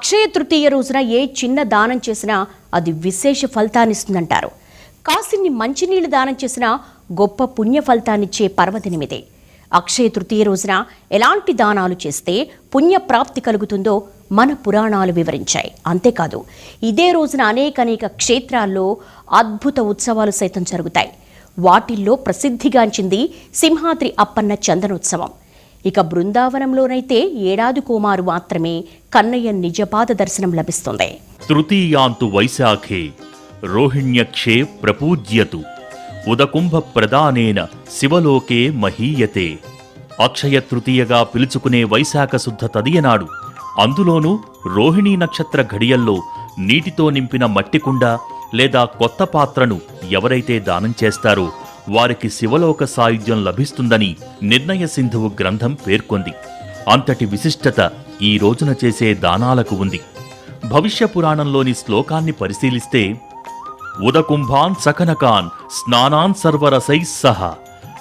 అక్షయ తృతీయ రోజున ఏ చిన్న దానం చేసినా అది విశేష ఫలితాన్నిస్తుందంటారు కాసిన్ని మంచినీళ్ళు దానం చేసినా గొప్ప పుణ్య ఫలితాన్నిచ్చే పర్వదినమిదే. అక్షయ తృతీయ రోజున ఎలాంటి దానాలు చేస్తే పుణ్య ప్రాప్తి కలుగుతుందో మన పురాణాలు వివరించాయి. అంతేకాదు ఇదే రోజున అనేక అనేక క్షేత్రాల్లో అద్భుత ఉత్సవాలు సైతం జరుగుతాయి. వాటిల్లో ప్రసిద్ధిగాంచింది సింహాద్రి అప్పన్న చందనోత్సవం. ఇక బృందావనంలోనైతే ఏడాది కోమారు మాత్రమే కన్నయ్య నిజపాద దర్శనం లభిస్తుంది. తృతీయాంతు వైశాఖే రోహిణ్యక్షే ప్రపూజ్యతు ఉదకుంభ ప్రదానేన శివలోకే మహీయతే. అక్షయ తృతీయగా పిలుచుకునే వైశాఖ శుద్ధ తదియనాడు అందులోనూ రోహిణీ నక్షత్ర ఘడియల్లో నీటితో నింపిన మట్టికుండ లేదా కొత్త పాత్రను ఎవరైతే దానం చేస్తారో వారికి శివలోక సాయుధ్యం లభిస్తుందని నిర్ణయ సింధువు గ్రంథం పేర్కొంది. అంతటి విశిష్టత ఈ రోజున చేసే దానాలకు ఉంది. భవిష్య పురాణంలోని శ్లోకాన్ని పరిశీలిస్తే ఉదకుంభాన్ సకనకాన్ స్నానాన్ సర్వరసై సహ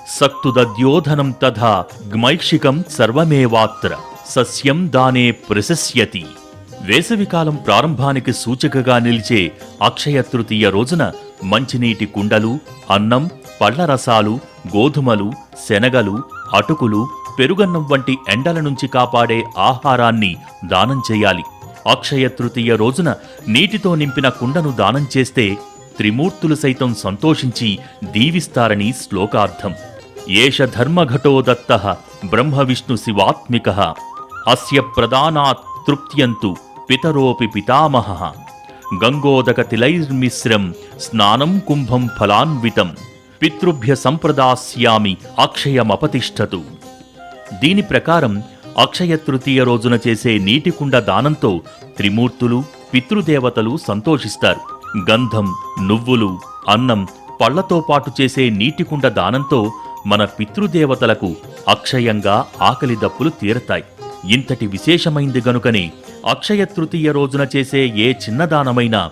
సక్తుదద్యోధనం తథా గ్మైక్షికం సర్వమేవాత్ర సస్యం దానే ప్రశస్యతి. వేసవికాలం ప్రారంభానికి సూచికగా నిలిచే అక్షయ తృతీయ రోజున మంచినీటి కుండలు అన్నం పళ్ళ రసాలు గోధుమలు శనగలు అటుకులు పెరుగన్నం వంటి ఎండల నుంచి కాపాడే ఆహారాన్ని దానం చేయాలి. అక్షయ తృతీయ రోజున నీటితో నింపిన కుండను దానం చేస్తే త్రిమూర్తులు సైతం సంతోషించి దీవిస్తారని శ్లోకార్థం. ఏష ధర్మఘటో దత్త బ్రహ్మ విష్ణు శివాత్మిక అస్య ప్రదానాత్ తృప్త్యంతు పితరోపి పితామహ. గంగోదక తిలైర్మిశ్రం స్నానం కుంభం ఫలాన్వితం. పితృభ్య సంప్రదాస్యామి అక్షయమపతిష్టతు. దీని ప్రకారం అక్షయ తృతీయ రోజున చేసే నీటికుండ దానంతో త్రిమూర్తులు పితృదేవతలు సంతోషిస్తారు. గంధం నువ్వులు అన్నం పళ్ళతో పాటు చేసే నీటికుండ దానంతో మన పితృదేవతలకు అక్షయంగా ఆకలి దప్పులు తీరతాయి. ఇంతటి విశేషమైంది గనుకనే అక్షయ తృతీయ రోజున చేసే ఏ చిన్న దానమైనా